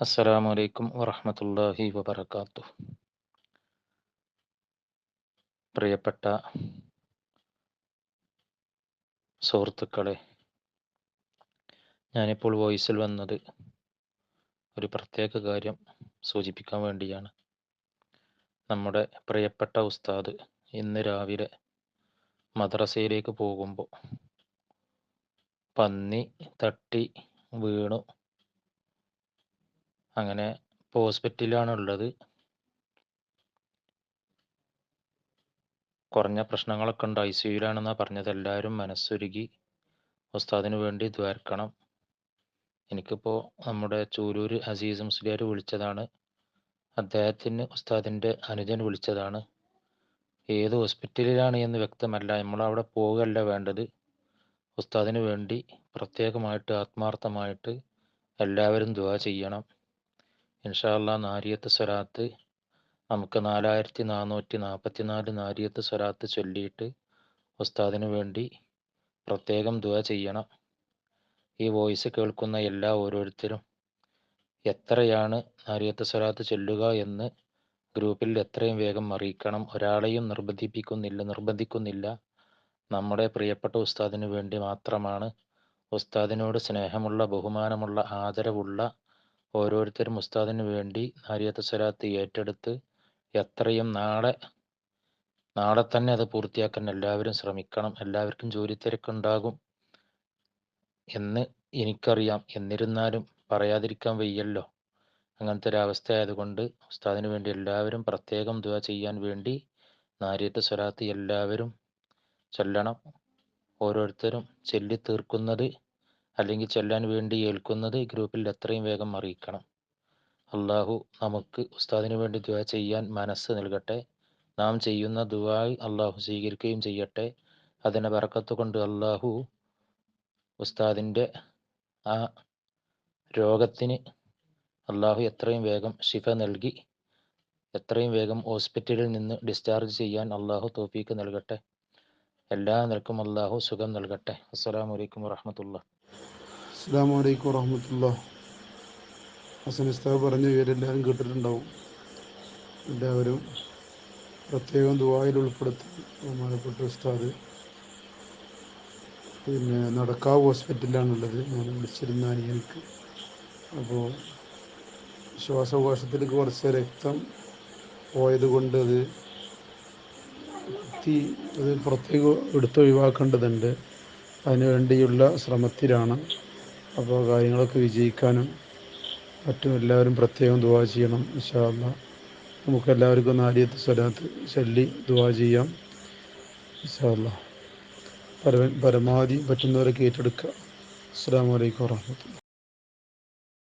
അസ്സലാമു അലൈക്കും വറഹമത്തല്ലാഹി വബർക്കാത്തു പ്രിയപ്പെട്ട സുഹൃത്തുക്കളെ ഞാനിപ്പോൾ വോയിസിൽ വന്നത് ഒരു പ്രത്യേക കാര്യം സൂചിപ്പിക്കാൻ വേണ്ടിയാണ്. നമ്മുടെ പ്രിയപ്പെട്ട ഉസ്താദ് ഇന്ന് രാവിലെ മദ്രസയിലേക്ക് പോകുമ്പോൾ പന്നി തട്ടി വീണു. അങ്ങനെ ഇപ്പോൾ ഉള്ളത് കുറഞ്ഞ പ്രശ്നങ്ങളൊക്കെ ഉണ്ട് ഐ സിയുലാണെന്നാണ് പറഞ്ഞത്. എല്ലാവരും മനസ്സൊരുകി ഉസ്താദിന് വേണ്ടി ദ്വാർക്കണം എനിക്കിപ്പോൾ നമ്മുടെ ചൂരൂര് അസീസ് മുസ്ലിയാർ വിളിച്ചതാണ്. അദ്ദേഹത്തിന് ഉസ്താദിന്റെ അനുജൻ വിളിച്ചതാണ്. ഏത് ഹോസ്പിറ്റലിലാണ് എന്ന് വ്യക്തമല്ല. നമ്മളവിടെ പോവുകയല്ല വേണ്ടത്. ഉസ്താദിന് വേണ്ടി പ്രത്യേകമായിട്ട് ആത്മാർത്ഥമായിട്ട് എല്ലാവരും ദുആ ചെയ്യണം. ഇൻഷാല്ല നാരിയത്ത് സ്വലാത്ത് നമുക്ക് നാലായിരത്തി നാനൂറ്റി നാൽപ്പത്തി നാല് നാരിയത്ത് സ്വലാത്ത് ചൊല്ലിയിട്ട് ഉസ്താദിന് വേണ്ടി പ്രത്യേകം ദുആ ചെയ്യണം. ഈ വോയിസ് കേൾക്കുന്ന എല്ലാ ഓരോരുത്തരും എത്രയാണ് നാരിയത്ത് സ്വലാത്ത് ചൊല്ലുക എന്ന് ഗ്രൂപ്പിൽ എത്രയും വേഗം അറിയിക്കണം. ഒരാളെയും നിർബന്ധിപ്പിക്കുന്നില്ല നിർബന്ധിക്കുന്നില്ല. നമ്മുടെ പ്രിയപ്പെട്ട ഉസ്താദിന് വേണ്ടി മാത്രമാണ് ഉസ്താദിനോട് സ്നേഹമുള്ള ബഹുമാനമുള്ള ആദരവുള്ള ഓരോരുത്തരും ഉസ്താദിന് വേണ്ടി നാരിയത്ത് സ്വലാത്ത് ഏറ്റെടുത്ത് എത്രയും നാളെ നാളെ തന്നെ അത് പൂർത്തിയാക്കാൻ എല്ലാവരും ശ്രമിക്കണം. എല്ലാവർക്കും ജോലി തിരക്കുണ്ടാകും എന്ന് എനിക്കറിയാം. എന്നിരുന്നാലും പറയാതിരിക്കാൻ വയ്യല്ലോ. അങ്ങനത്തെ ഒരു അവസ്ഥ ആയതുകൊണ്ട് ഉസ്താദിന് വേണ്ടി എല്ലാവരും പ്രത്യേകം ദുആ ചെയ്യാൻ വേണ്ടി നാരിയത്ത് സ്വലാത്ത് എല്ലാവരും ചൊല്ലണം. ഓരോരുത്തരും ചൊല്ലി തീർക്കുന്നത് അല്ലെങ്കിൽ ചെല്ലാൻ വേണ്ടി ഏൽക്കുന്നത് ഈ ഗ്രൂപ്പിൽ എത്രയും വേഗം അറിയിക്കണം. അള്ളാഹു നമുക്ക് ഉസ്താദിന് വേണ്ടി ദുആ ചെയ്യാൻ മനസ്സ് നൽകട്ടെ. നാം ചെയ്യുന്ന ദുആ അള്ളാഹു സ്വീകരിക്കുകയും ചെയ്യട്ടെ. അതിനെ വറക്കത്ത് കൊണ്ട് അള്ളാഹു ഉസ്താദിന്റെ ആ രോഗത്തിന് അള്ളാഹു എത്രയും വേഗം ശിഫ നൽകി എത്രയും വേഗം ഹോസ്പിറ്റലിൽ നിന്ന് ഡിസ്ചാർജ് ചെയ്യാൻ അള്ളാഹു തോഫീക്ക് നൽകട്ടെ. എല്ലാ നിലക്കും അള്ളാഹു സുഖം നൽകട്ടെ. അസ്സലാമു അലൈക്കും വറഹമത്തുള്ള അസ്സാം വലൈക്കും വറഹമത്തുള്ള ഹസൻ ഉസ്താദ് പറഞ്ഞ ഇവരെല്ലാവരും കേട്ടിട്ടുണ്ടാവും. എല്ലാവരും പ്രത്യേകം ദുബായിൽ ഉൾപ്പെടുത്തി. ബഹുമാനപ്പെട്ട ഉസ്താദ്. പിന്നെ നടക്കാവ് ഹോസ്പിറ്റലിലാണുള്ളത്. ഞാൻ വിളിച്ചിരുന്ന അനിയനിക്ക്. അപ്പോൾ ശ്വാസകോശത്തിലേക്ക് കുറച്ച് രക്തം പോയത് കൊണ്ട് അത് കുത്തി അത് പുറത്തേക്ക് എടുത്ത് ഒഴിവാക്കേണ്ടതുണ്ട്. അതിനു വേണ്ടിയുള്ള ശ്രമത്തിലാണ് അപ്പോൾ കാര്യങ്ങളൊക്കെ വിജയിക്കാനും മറ്റും എല്ലാവരും പ്രത്യേകം ദുവാ ചെയ്യണം ഇഷാല്ല നമുക്ക് എല്ലാവർക്കും നാലിയത്ത് സ്വലാത്ത് ചൊല്ലി ദുവാ ചെയ്യാം ഇഷാല്ല പരമ പരമാവധി പറ്റുന്നവരൊക്കെ ഏറ്റെടുക്കുക. അസ്സാം വലൈക്കും വാഹമത്തുള്ള